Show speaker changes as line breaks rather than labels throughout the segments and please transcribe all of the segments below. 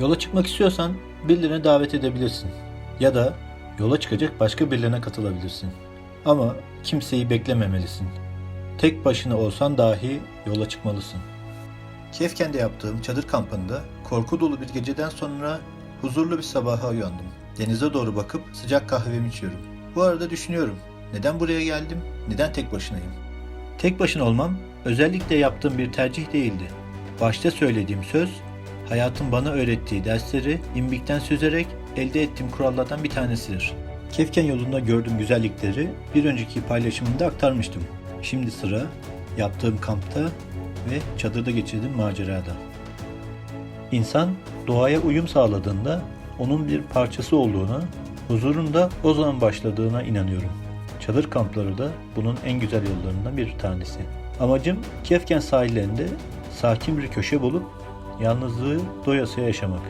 Yola çıkmak istiyorsan birilerine davet edebilirsin. Ya da yola çıkacak başka birilerine katılabilirsin. Ama kimseyi beklememelisin. Tek başına olsan dahi yola çıkmalısın. Kefken'de yaptığım çadır kampında korku dolu bir geceden sonra huzurlu bir sabaha uyandım. Denize doğru bakıp sıcak kahvemi içiyorum. Bu arada düşünüyorum. Neden buraya geldim? Neden tek başınayım? Tek başına olmam özellikle yaptığım bir tercih değildi. Başta söylediğim söz hayatın bana öğrettiği dersleri imbikten süzerek elde ettiğim kurallardan bir tanesidir. Kefken yolunda gördüğüm güzellikleri bir önceki paylaşımında aktarmıştım. Şimdi sıra yaptığım kampta ve çadırda geçirdiğim macerada. İnsan doğaya uyum sağladığında onun bir parçası olduğuna, huzurun da o zaman başladığına inanıyorum. Çadır kampları da bunun en güzel yollarından bir tanesi. Amacım Kefken sahillerinde sakin bir köşe bulup yalnızlığı doyasıya yaşamak.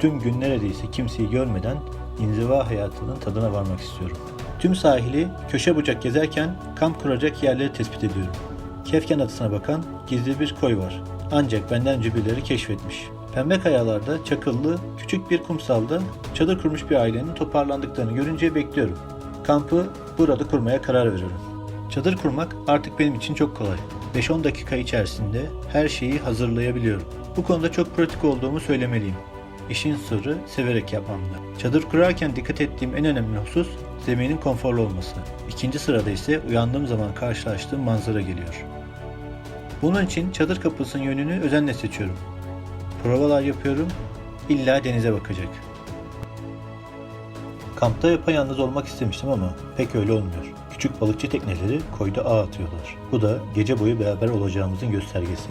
Tüm gün neredeyse kimseyi görmeden inziva hayatının tadına varmak istiyorum. Tüm sahili köşe bucak gezerken kamp kuracak yerleri tespit ediyorum. Kefken adasına bakan gizli bir koy var. Ancak benden önce birileri keşfetmiş. Pembe kayalarda çakıllı küçük bir kumsalda çadır kurmuş bir ailenin toparlandıklarını görünce bekliyorum. Kampı burada kurmaya karar veriyorum. Çadır kurmak artık benim için çok kolay. 5-10 dakika içerisinde her şeyi hazırlayabiliyorum. Bu konuda çok pratik olduğumu söylemeliyim. İşin sırrı severek yapmamda. Çadır kurarken dikkat ettiğim en önemli husus zeminin konforlu olması. İkinci sırada ise uyandığım zaman karşılaştığım manzara geliyor. Bunun için çadır kapısının yönünü özenle seçiyorum. Provalar yapıyorum, illa denize bakacak. Kampta yapayalnız olmak istemiştim ama pek öyle olmuyor. Küçük balıkçı tekneleri koyda ağ atıyorlar. Bu da gece boyu beraber olacağımızın göstergesi.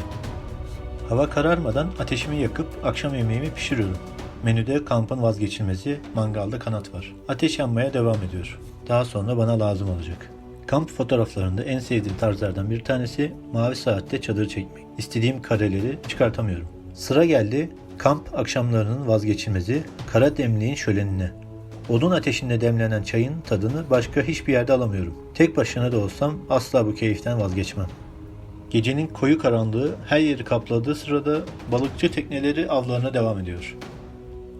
Hava kararmadan ateşimi yakıp akşam yemeğimi pişiriyorum. Menüde kampın vazgeçilmezi mangalda kanat var. Ateş yanmaya devam ediyor. Daha sonra bana lazım olacak. Kamp fotoğraflarında en sevdiğim tarzlardan bir tanesi mavi saatte çadır çekmek. İstediğim kareleri çıkartamıyorum. Sıra geldi kamp akşamlarının vazgeçilmezi kara demliğin şölenine. Odun ateşinde demlenen çayın tadını başka hiçbir yerde alamıyorum. Tek başına da olsam asla bu keyiften vazgeçmem. Gecenin koyu karanlığı her yeri kapladığı sırada balıkçı tekneleri avlarına devam ediyor.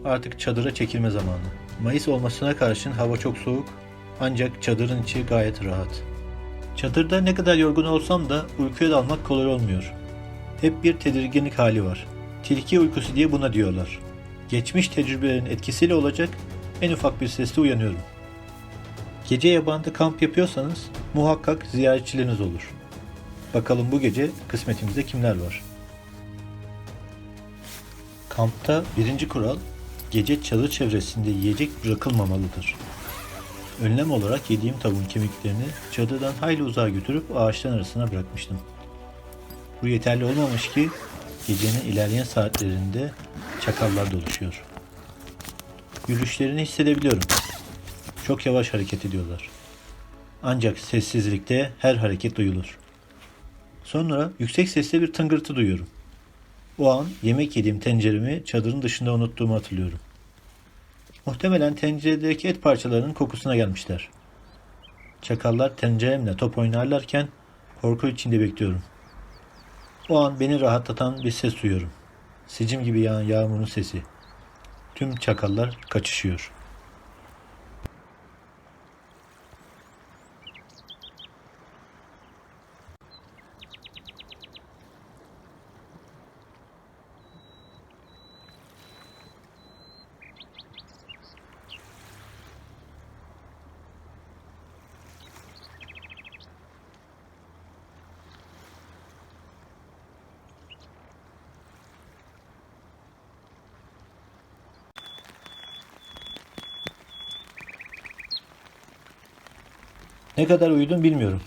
Artık çadıra çekilme zamanı. Mayıs olmasına karşın hava çok soğuk ancak çadırın içi gayet rahat. Çadırda ne kadar yorgun olsam da uykuya dalmak kolay olmuyor. Hep bir tedirginlik hali var. Tilki uykusu diye buna diyorlar. Geçmiş tecrübelerin etkisiyle olacak en ufak bir sesle uyanıyorum. Gece yabanda kamp yapıyorsanız muhakkak ziyaretçileriniz olur. Bakalım bu gece kısmetimizde kimler var? Kampta birinci kural gece çadır çevresinde yiyecek bırakılmamalıdır. Önlem olarak yediğim tavuğun kemiklerini çadırdan hayli uzağa götürüp ağaçların arasına bırakmıştım. Bu yeterli olmamış ki gecenin ilerleyen saatlerinde çakallar dolaşıyor. Yürüyüşlerini hissedebiliyorum. Çok yavaş hareket ediyorlar. Ancak sessizlikte her hareket duyulur. Sonra yüksek sesle bir tıngırtı duyuyorum. O an yemek yediğim tenceremi çadırın dışında unuttuğumu hatırlıyorum. Muhtemelen tenceredeki et parçalarının kokusuna gelmişler. Çakallar tenceremle top oynarlarken korku içinde bekliyorum. O an beni rahatlatan bir ses duyuyorum. Sicim gibi yağan yağmurun sesi. Tüm çakallar kaçışıyor. Ne kadar uyudum bilmiyorum.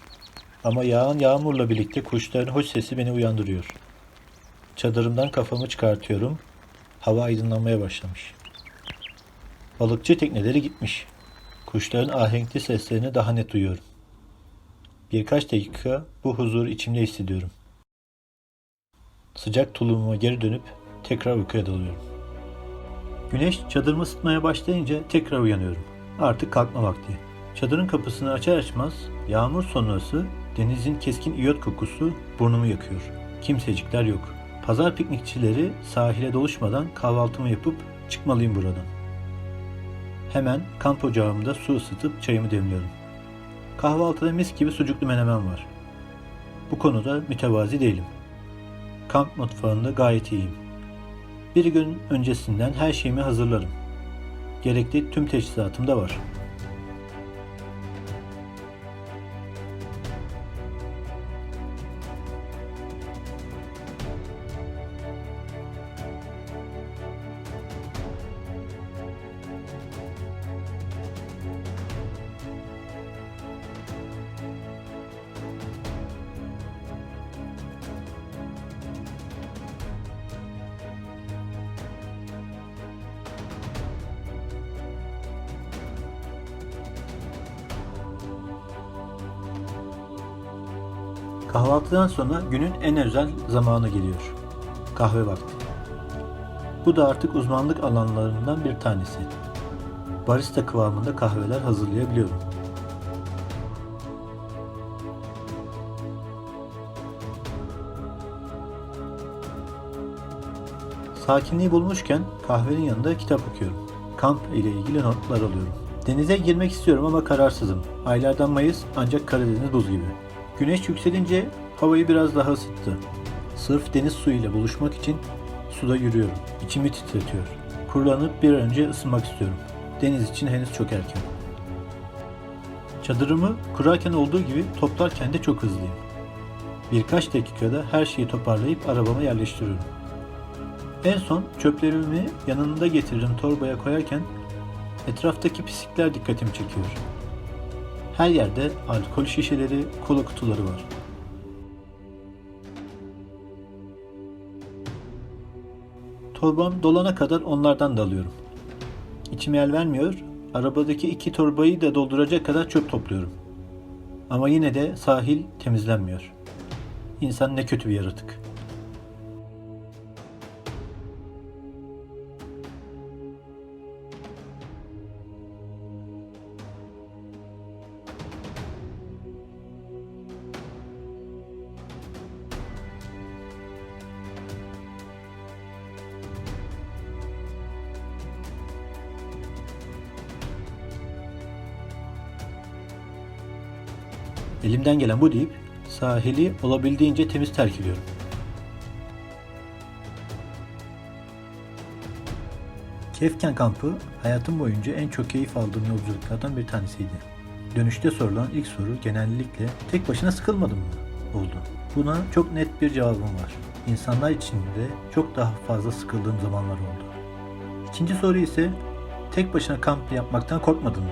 Ama yağan yağmurla birlikte kuşların hoş sesi beni uyandırıyor. Çadırımdan kafamı çıkartıyorum. Hava aydınlanmaya başlamış. Balıkçı tekneleri gitmiş. Kuşların ahenkli seslerini daha net duyuyorum. Birkaç dakika bu huzuru içimde hissediyorum. Sıcak tulumuma geri dönüp tekrar uykuya dalıyorum. Güneş çadırımı ısıtmaya başlayınca tekrar uyanıyorum. Artık kalkma vakti. Çadırın kapısını açar açmaz yağmur sonrası denizin keskin iyot kokusu burnumu yakıyor. Kimsecikler yok. Pazar piknikçileri sahile doluşmadan kahvaltımı yapıp Çıkmalıyım buradan. Hemen kamp ocağımda su ısıtıp çayımı demliyorum. Kahvaltıda mis gibi sucuklu menemen var. Bu konuda mütevazi değilim. Kamp mutfağında gayet iyiyim. Bir gün öncesinden her şeyimi hazırlarım. Gerekli tüm teçhizatım da var. Kahvaltıdan sonra günün en özel zamanı geliyor. Kahve vakti. Bu da artık uzmanlık alanlarından bir tanesi. Barista kıvamında kahveler hazırlayabiliyorum. Sakinliği bulmuşken kahvenin yanında kitap okuyorum. Kamp ile ilgili notlar alıyorum. Denize girmek istiyorum ama kararsızım. Aylardan Mayıs ancak Karadeniz buz gibi. Güneş yükselince havayı biraz daha ısıttı. Sırf deniz suyuyla buluşmak için suda yürüyorum. İçimi titretiyor. Kurulanıp bir önce ısınmak istiyorum. Deniz için henüz çok erken. Çadırımı kurarken olduğu gibi toplarken de çok hızlıyım. Birkaç dakikada her şeyi toparlayıp arabama yerleştiriyorum. En son çöplerimi yanında getirdiğim torbaya koyarken etraftaki pislikler dikkatimi çekiyor. Her yerde alkol şişeleri, kola kutuları var. Torbam dolana kadar onlardan da alıyorum. İçim el vermiyor, arabadaki iki torbayı da dolduracak kadar çöp topluyorum. Ama yine de sahil temizlenmiyor. İnsan ne kötü bir yaratık. Elimden gelen bu deyip sahili olabildiğince temiz terk ediyorum. Kefken kampı hayatım boyunca en çok keyif aldığım yolculuklardan bir tanesiydi. Dönüşte sorulan ilk soru genellikle tek başına sıkılmadın mı oldu. Buna çok net bir cevabım var. İnsanlar içinde çok daha fazla sıkıldığım zamanlar oldu. İkinci soru ise tek başına kamp yapmaktan korkmadın mı?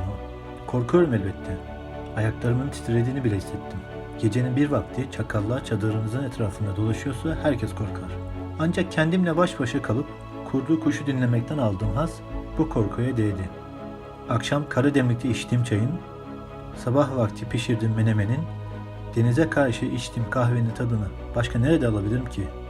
Korkuyorum elbette. Ayaklarımın titrediğini bile hissettim. Gecenin bir vakti çakallar çadırınızın etrafında dolaşıyorsa herkes korkar. Ancak kendimle baş başa kalıp kurduğu kuşu dinlemekten aldığım haz bu korkuya değdi. Akşam kara demlikte içtiğim çayın, sabah vakti pişirdiğim menemenin, denize karşı içtiğim kahvenin tadını başka nerede alabilirim ki?''